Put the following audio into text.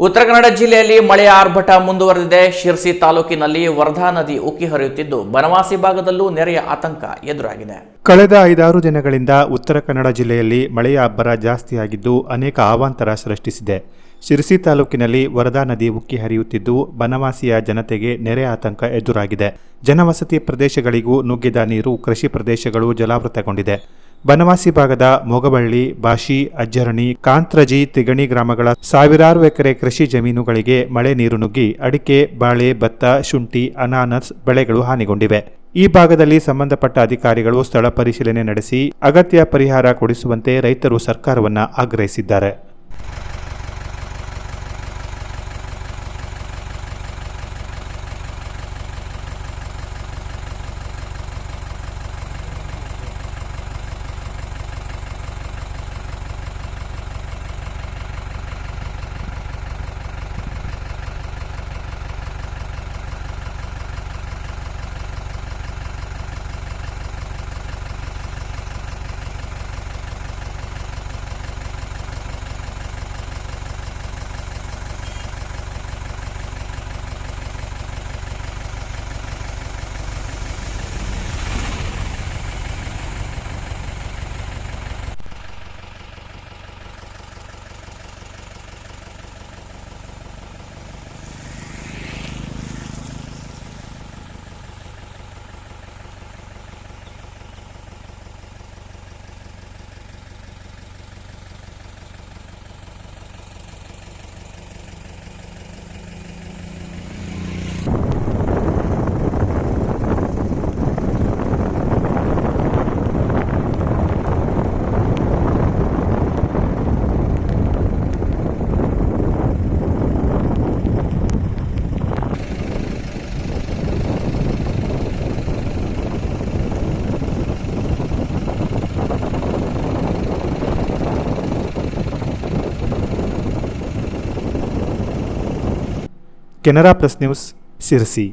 ಉತ್ತರ ಕನ್ನಡ ಜಿಲ್ಲೆಯಲ್ಲಿ ಮಳೆಯ ಆರ್ಭಟ ಮುಂದುವರೆದಿದೆ. ಶಿರ್ಸಿ ತಾಲೂಕಿನಲ್ಲಿ ವರ್ಧಾ ನದಿ ಉಕ್ಕಿ ಹರಿಯುತ್ತಿದ್ದು, ಬನವಾಸಿ ಭಾಗದಲ್ಲೂ ನೆರೆಯ ಆತಂಕ ಎದುರಾಗಿದೆ. ಕಳೆದ ಐದಾರು ದಿನಗಳಿಂದ ಉತ್ತರ ಕನ್ನಡ ಜಿಲ್ಲೆಯಲ್ಲಿ ಮಳೆಯ ಅಬ್ಬರ ಜಾಸ್ತಿಯಾಗಿದ್ದು, ಅನೇಕ ಅವಾಂತರ ಸೃಷ್ಟಿಸಿದೆ. ಶಿರಸಿ ತಾಲೂಕಿನಲ್ಲಿ ವರದಾ ನದಿ ಉಕ್ಕಿ ಹರಿಯುತ್ತಿದ್ದು ಬನವಾಸಿಯ ಜನತೆಗೆ ನೆರೆ ಆತಂಕ ಎದುರಾಗಿದೆ. ಜನವಸತಿ ಪ್ರದೇಶಗಳಿಗೂ ನುಗ್ಗಿದ ನೀರು ಕೃಷಿ ಪ್ರದೇಶಗಳು ಜಲಾವೃತಗೊಂಡಿದೆ. ಬನವಾಸಿ ಭಾಗದ ಮೊಗಬಳ್ಳಿ ಬಾಶಿ, ಅಜ್ಜರಣಿ, ಕಾಂತ್ರಜಿ, ತಿಗಣಿ ಗ್ರಾಮಗಳ ಸಾವಿರಾರು ಎಕರೆ ಕೃಷಿ ಜಮೀನುಗಳಿಗೆ ಮಳೆ ನೀರು ನುಗ್ಗಿ ಅಡಿಕೆ, ಬಾಳೆ, ಭತ್ತ, ಶುಂಠಿ, ಅನಾನಸ್ ಬೆಳೆಗಳು ಹಾನಿಗೊಂಡಿವೆ. ಈ ಭಾಗದಲ್ಲಿ ಸಂಬಂಧಪಟ್ಟ ಅಧಿಕಾರಿಗಳು ಸ್ಥಳ ಪರಿಶೀಲನೆ ನಡೆಸಿ ಅಗತ್ಯ ಪರಿಹಾರ ಕೊಡಿಸುವಂತೆ ರೈತರು ಸರ್ಕಾರವನ್ನು ಆಗ್ರಹಿಸಿದ್ದಾರೆ. Canara plus news Sirsi